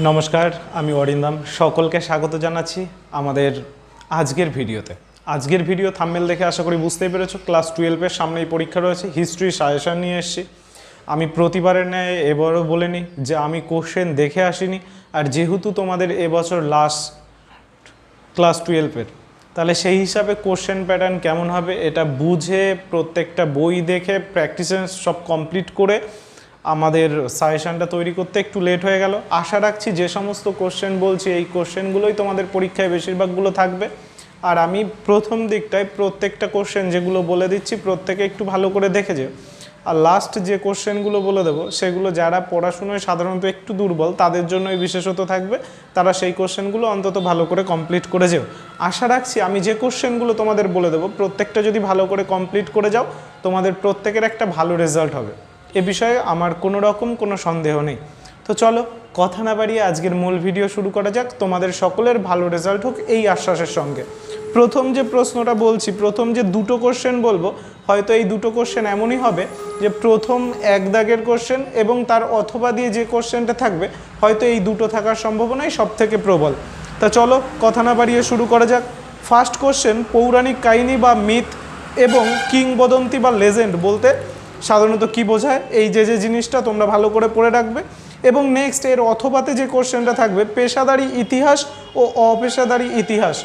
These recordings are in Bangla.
নমস্কার, আমি অরিন্দম। সকলকে স্বাগত জানাচ্ছি আমাদের আজকের ভিডিওতে। আজকের ভিডিও থাম্মেল দেখে আশা করি বুঝতেই পেরেছ, ক্লাস টুয়েলভের সামনেই পরীক্ষা রয়েছে, হিস্ট্রি সাজেশন নিয়ে এসেছি। আমি প্রতিবারের ন্যায় এবারও বলে নিই যে আমি কোশ্চেন দেখে আসিনি, আর যেহেতু তোমাদের এবছর লাস্ট ক্লাস টুয়েলভের, তাহলে সেই হিসাবে কোশ্চেন প্যাটার্ন কেমন হবে এটা বুঝে প্রত্যেকটা বই দেখে প্র্যাকটিসেস সব কমপ্লিট করে আমাদের সাজেশনটা তৈরি করতে একটু লেট হয়ে গেল। আশা রাখছি যে সমস্ত কোশ্চেন বলছি, এই কোশ্চেনগুলোই তোমাদের পরীক্ষায় বেশিরভাগগুলো থাকবে। আর আমি প্রথম দিকটায় প্রত্যেকটা কোশ্চেন যেগুলো বলে দিচ্ছি, প্রত্যেকে একটু ভালো করে দেখে যেও। আর লাস্ট যে কোশ্চেনগুলো বলে দেবো, সেগুলো যারা পড়াশুনোয় সাধারণত একটু দুর্বল, তাদের জন্যই বিশেষত থাকবে। তারা সেই কোশ্চেনগুলো অন্তত ভালো করে কমপ্লিট করে যেও। আশা রাখছি আমি যে কোশ্চেনগুলো তোমাদের বলে দেবো, প্রত্যেকটা যদি ভালো করে কমপ্লিট করে যাও, তোমাদের প্রত্যেকের একটা ভালো রেজাল্ট হবে। এ বিষয়ে আমার কোনো রকম কোনো সন্দেহ নেই। তো চলো, কথা না বাড়িয়ে আজকের মূল ভিডিও শুরু করা যাক। তোমাদের সকলের ভালো রেজাল্ট হোক এই আশ্বাসের সঙ্গে। প্রথম যে প্রশ্নটা বলছি, প্রথম যে দুটো কোশ্চেন বলব, হয়তো এই দুটো কোশ্চেন এমনই হবে যে প্রথম এক দাগের কোশ্চেন এবং তার অথবা দিয়ে যে কোশ্চেনটা থাকবে, হয়তো এই দুটো থাকার সম্ভাবনাই সব থেকে প্রবল। তা চলো, কথা না বাড়িয়ে শুরু করা যাক। ফার্স্ট কোশ্চেন পৌরাণিক কাহিনী বা মিথ এবং কিংবদন্তি বা লেজেন্ড বলতে সাধারণত কি বোঝায়? এই যে যে জিনিসটা তোমরা ভালো করে পড়ে রাখবে এবং নেক্সট এর অথবাতে যে কোশ্চেনটা থাকবে, পেশাদারি ইতিহাস ও অপেশাদারি ইতিহাস।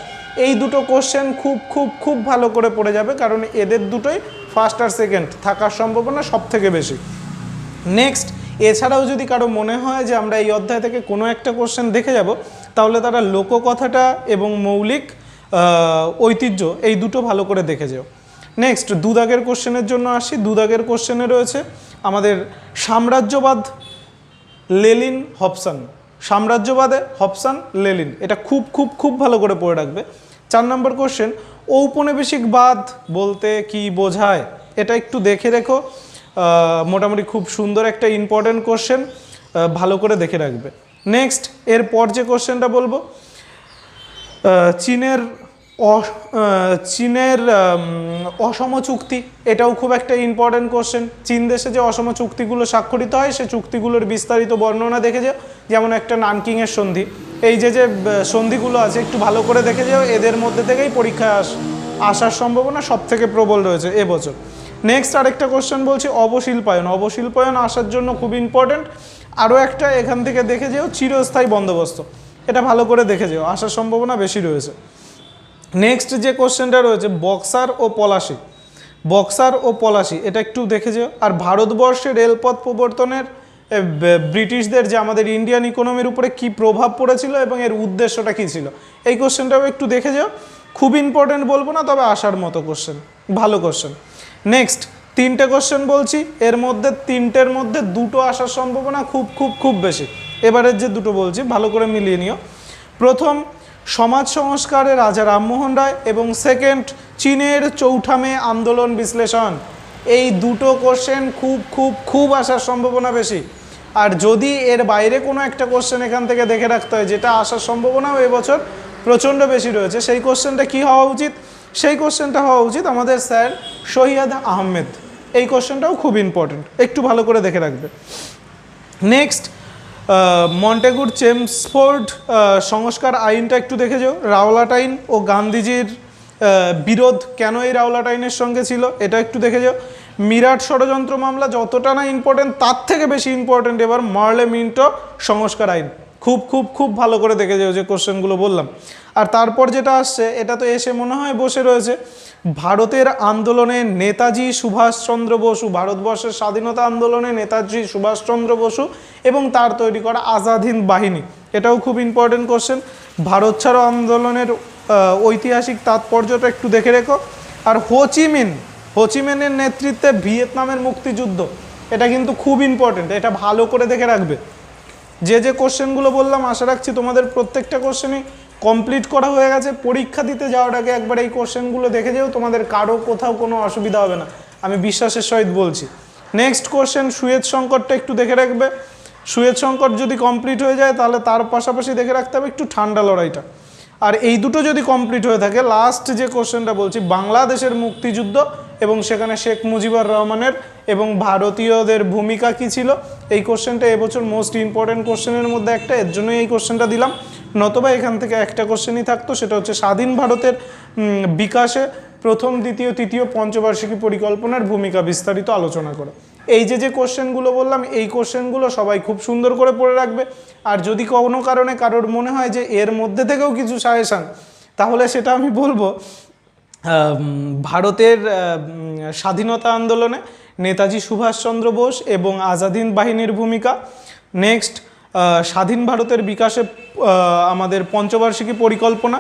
এই দুটো কোশ্চেন খুব খুব খুব ভালো করে পড়ে যাবে কারণ এদের দুটোই ফার্স্ট আর সেকেন্ড থাকার সম্ভাবনা সব থেকে বেশি। নেক্সট এছাড়াও যদি কারও মনে হয় যে আমরা এই অধ্যায় থেকে কোনো একটা কোশ্চেন দেখে যাব, তাহলে তারা লোককথাটা এবং মৌলিক ঐতিহ্য এই দুটো ভালো করে দেখে যাও। নেক্সট দুদাগের কোশ্চেনের জন্য আসি। দুদাগের কোশ্চেনে রয়েছে আমাদের সাম্রাজ্যবাদ লেলিন হবসান। সাম্রাজ্যবাদে হপসান লেলিন। এটা খুব খুব খুব ভালো করে পড়ে রাখবে। চার নম্বর কোশ্চেন ঔপনিবেশিকবাদ বলতে কি বোঝায়? এটা একটু দেখে রেখো। মোটামুটি খুব সুন্দর একটা ইম্পর্টেন্ট কোশ্চেন। ভালো করে দেখে রাখবে। নেক্সট এরপর যে কোশ্চেনটা বলব চীনের চীনের অসম চুক্তি, এটাও খুব একটা ইম্পর্টেন্ট কোশ্চেন চীন দেশে যে অসম চুক্তিগুলো স্বাক্ষরিত হয়, সে চুক্তিগুলোর বিস্তারিত বর্ণনা দেখে যাও। যেমন একটা নানকিংয়ের সন্ধি। এই যে যে সন্ধিগুলো আছে, একটু ভালো করে দেখে যাও। এদের মধ্যে থেকেই পরীক্ষায় আস, আসার সম্ভাবনা সব থেকে প্রবল রয়েছে এবছর। নেক্সট আরেকটা কোশ্চেন বলছি, অবশিল্পায়ন। অবশিল্পায়ন আসার জন্য খুব ইম্পর্টেন্ট আরও একটা এখান থেকে দেখে যেও, চিরস্থায়ী বন্দোবস্ত। এটা ভালো করে দেখে যেও। আসার সম্ভাবনা বেশি রয়েছে। নেক্সট যে কোশ্চেনটা রয়েছে বক্সার ও পলাশি। বক্সার ও পলাশি, এটা একটু দেখে যেও। আর ভারতবর্ষে রেলপথ প্রবর্তনের ব্রিটিশদের যে আমাদের ইন্ডিয়ান ইকোনমির উপরে কি প্রভাব পড়েছিল এবং এর উদ্দেশ্যটা কী ছিল? এই কোশ্চেনটাও একটু দেখে যাও। খুব ইম্পর্টেন্ট বলব না, তবে আসার মতো কোশ্চেন ভালো কোশ্চেন নেক্সট তিনটে কোশ্চেন বলছি। এর মধ্যে, তিনটের মধ্যে দুটো আসার সম্ভাবনা খুব খুব খুব বেশি। এবারের যে দুটো বলছি, ভালো করে মিলিয়ে নিও। প্রথম সমাজ সংস্কারে রাজা রামমোহন রায় এবং সেকেন্ড চীনের চৌঠামে আন্দোলন বিশ্লেষণ। এই দুটো কোশ্চেন খুব খুব খুব আসার সম্ভাবনা বেশি। আর যদি এর বাইরে কোনো একটা কোশ্চেন এখান থেকে দেখে রাখতে হয়, যেটা আসার সম্ভাবনাও এবছর প্রচণ্ড বেশি রয়েছে, সেই কোশ্চেনটা কি হওয়া উচিত? সেই কোশ্চেনটা হওয়া উচিত আমাদের স্যার শহীদ আহমেদ। এই কোশ্চেনটাও খুব ইম্পর্টেন্ট একটু ভালো করে দেখে রাখবে। নেক্সট মন্টেগুর চেমসফোর্ড সংস্কার আইনটা একটু দেখে যাও। রাওলাট আইন ও গান্ধীজির বিরোধ কেন এই রাওলাট আইনের সঙ্গে ছিল, এটা একটু দেখে যাও। মিরাট ষড়যন্ত্র মামলা যতটা না ইম্পর্টেন্ট তার থেকে বেশি ইম্পর্টেন্ট এবার মার্লে মিন্টো সংস্কার আইন। খুব খুব খুব ভালো করে দেখে যাও যে কোশ্চেনগুলো বললাম। আর তারপর যেটা আসছে, এটা তো এসে মনে হয় বসে রয়েছে। ভারতের আন্দোলনে নেতাজি সুভাষচন্দ্র বসু, ভারতবর্ষের স্বাধীনতা আন্দোলনে নেতাজি সুভাষচন্দ্র বসু এবং তার তৈরি করা আজাদ হিন্দ বাহিনী। এটাও খুব ইম্পর্টেন্ট কোশ্চেন ভারত ছাড়ো আন্দোলনের ঐতিহাসিক তাৎপর্যটা একটু দেখে রেখো। আর হোচিমিন হোচিমিনের নেতৃত্বে ভিয়েতনামের মুক্তিযুদ্ধ, এটা কিন্তু খুব ইম্পর্টেন্ট এটা ভালো করে দেখে রাখবে। যে যে কোশ্চেনগুলো বললাম, আশা রাখছি তোমাদের প্রত্যেকটা কোশ্চেনই কমপ্লিট করা হয়ে গেছে। পরীক্ষা দিতে যাওয়ার আগে একবার এই কোশ্চেনগুলো দেখে যেও, তোমাদের কারও কোথাও কোনো অসুবিধা হবে না। আমি বিশ্বাসের সহিত বলছি। নেক্সট কোশ্চেন সুয়েজ সংকটটা একটু দেখে রাখবে। সুয়েজ সংকট যদি কমপ্লিট হয়ে যায়, তাহলে তার পাশাপাশি দেখে রাখতে হবে একটু ঠান্ডা লড়াইটা। আর এই দুটো যদি কমপ্লিট হয়ে থাকে লাস্ট যে কোশ্চেনটা বলছি, বাংলাদেশের মুক্তিযুদ্ধ এবং সেখানে শেখ মুজিবুর রহমানের এবং ভারতীয়দের ভূমিকা কী ছিল? এই কোশ্চেনটা এবছর মোস্ট ইম্পর্ট্যান্ট কোশ্চেনের মধ্যে একটা, এর জন্যই এই কোশ্চেনটা দিলাম। নতবা এখান থেকে একটা কোশ্চেনই থাকতো, সেটা হচ্ছে স্বাধীন ভারতের বিকাশে প্রথম, দ্বিতীয়, তৃতীয়, পঞ্চবার্ষিকী পরিকল্পনার ভূমিকা বিস্তারিত আলোচনা করো। এই যে যে কোশ্চেনগুলো বললাম, এই কোশ্চেনগুলো সবাই খুব সুন্দর করে পড়ে রাখবে। আর যদি কোনো কারণে কারোর মনে হয় যে এর মধ্যে থেকেও কিছু সাজেশান, তাহলে সেটা আমি বলব ভারতের স্বাধীনতা আন্দোলনে নেতাজি সুভাষচন্দ্র বোস এবং আজাদিন বাহিনীর ভূমিকা। নেক্সট স্বাধীন ভারতের বিকাশে আমাদের পঞ্চবার্ষিকী পরিকল্পনা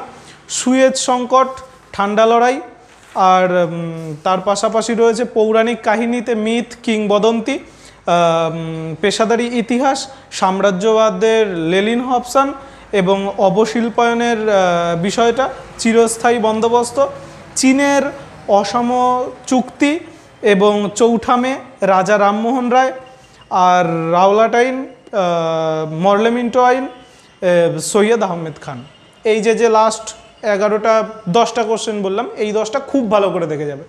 সুয়েজ সংকট, ঠান্ডা লড়াই, আর তার পাশাপাশি রয়েছে পৌরাণিক কাহিনীতে মিথ, কিংবদন্তি পেশাদারি ইতিহাস, সাম্রাজ্যবাদের লেলিন হবসান এবং অবশিল্পায়নের বিষয়টা চিরস্থায়ী বন্দোবস্ত। চীনের অসম চুক্তি এবং চৌঠামে রাজা রামমোহন রায় আর রাওলাটাইন মরলেমিন্টো আইন সৈয়দ আহমেদ খান। এই যে যে লাস্ট এগারোটা, দশটা কোশ্চেন বললাম, এই দশটা খুব ভালো করে দেখে যাবে।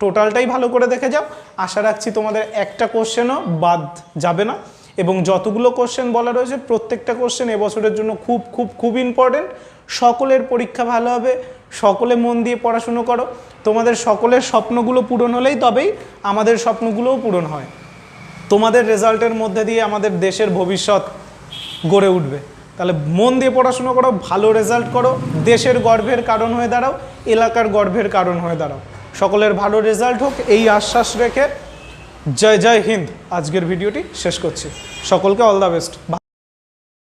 টোটালটাই ভালো করে দেখে যাও। আশা রাখছি তোমাদের একটা কোশ্চেনও বাদ যাবে না। এবং যতগুলো কোশ্চেন বলা রয়েছে, প্রত্যেকটা কোশ্চেন এবছরের জন্য খুব খুব খুব ইম্পর্টেন্ট সকলের পরীক্ষা ভালো হবে, সকলে মন দিয়ে পড়াশুনো করো। তোমাদের সকলের স্বপ্নগুলো পূরণ হলেই তবেই আমাদের স্বপ্নগুলোও পূরণ হয়। তোমাদের রেজাল্টের মধ্যে দিয়ে আমাদের দেশের ভবিষ্যৎ গড়ে উঠবে। তাহলে মন দিয়ে পড়াশুনো করো, ভালো রেজাল্ট করো। দেশের গর্বের কারণ হয়ে দাঁড়াও, এলাকার গর্বের কারণ হয়ে দাঁড়াও। সকলের ভালো রেজাল্ট হোক, এই আশ্বাস রেখে জয় জয় হিন্দ। আজকের ভিডিওটি শেষ করছি। সকলকে অল দ্য বেস্ট